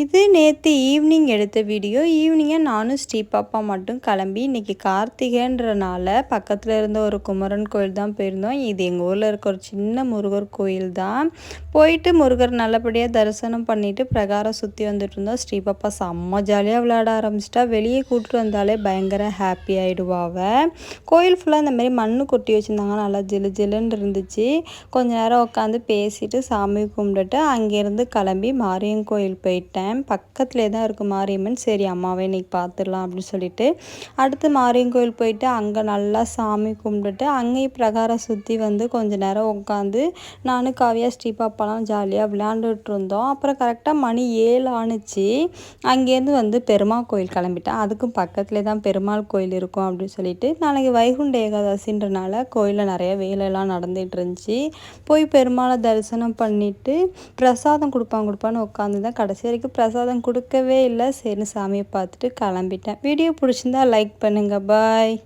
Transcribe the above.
இது நேற்று ஈவினிங் எடுத்த வீடியோ ஈவினிங்காக நானும் ஸ்ரீ பாப்பா மட்டும் கிளம்பி இன்றைக்கி கார்த்திகைன்றனால பக்கத்தில் இருந்த ஒரு குமரன் கோயில் தான் போயிருந்தோம். இது எங்கள் ஊரில் இருக்க ஒரு சின்ன முருகர் கோயில் தான். போயிட்டு முருகர் நல்லபடியாக தரிசனம் பண்ணிவிட்டு பிரகாரம் சுற்றி வந்துட்டு இருந்தோம். ஸ்ரீ பாப்பா செம்ம ஜாலியாக விளையாட ஆரம்பிச்சிட்டா. வெளியே கூப்பிட்டு வந்தாலே பயங்கர ஹாப்பி ஆகிடுவாவ கோயில் ஃபுல்லாக இந்த மாதிரி மண் கொட்டி வச்சுருந்தாங்க. நல்லா ஜிலு ஜிலுன்னு இருந்துச்சு. கொஞ்ச நேரம் உட்காந்து பேசிட்டு சாமி கும்பிட்டுட்டு அங்கேருந்து கிளம்பி மாரியன் கோயில் போயிட்டேன். மேம் பக்கத்துலேயே தான் இருக்குது மாரியம்மன். சரி அம்மாவே இன்றைக்கி பார்த்துடலாம் அப்படின்னு சொல்லிட்டு அடுத்து மாரியம்மன் கோயில் போயிட்டு அங்கே நல்லா சாமி கும்பிட்டுட்டு அங்கேயும் பிரகாரம் சுற்றி வந்து கொஞ்ச நேரம் உட்காந்து நானும் காவியா ஸ்ரீபாப்பாலாம் ஜாலியாக விளையாண்டுட்டு இருந்தோம். அப்புறம் கரெக்டாக மணி ஏழு ஆணுச்சு. அங்கேருந்து வந்து பெருமாள் கோயில் கிளம்பிட்டேன். அதுக்கும் பக்கத்துலேயே தான் பெருமாள் கோயில் இருக்கும் அப்படின்னு சொல்லிட்டு நாளைக்கு வைகுண்ட ஏகாதசின்றனால கோயிலில் நிறைய வேலையெல்லாம் நடந்துகிட்டு இருந்துச்சு. போய் பெருமாளை தரிசனம் பண்ணிவிட்டு பிரசாதம் கொடுப்பாங்க கொடுப்பான்னு உட்காந்து தான் கடைசி வரைக்கும் பிரசாதம் கொடுக்கவே இல்லை. சரி சாமியை பார்த்துட்டு கிளம்பிட்டேன். வீடியோ பிடிச்சிருந்தா லைக் பண்ணுங்கள் பாய்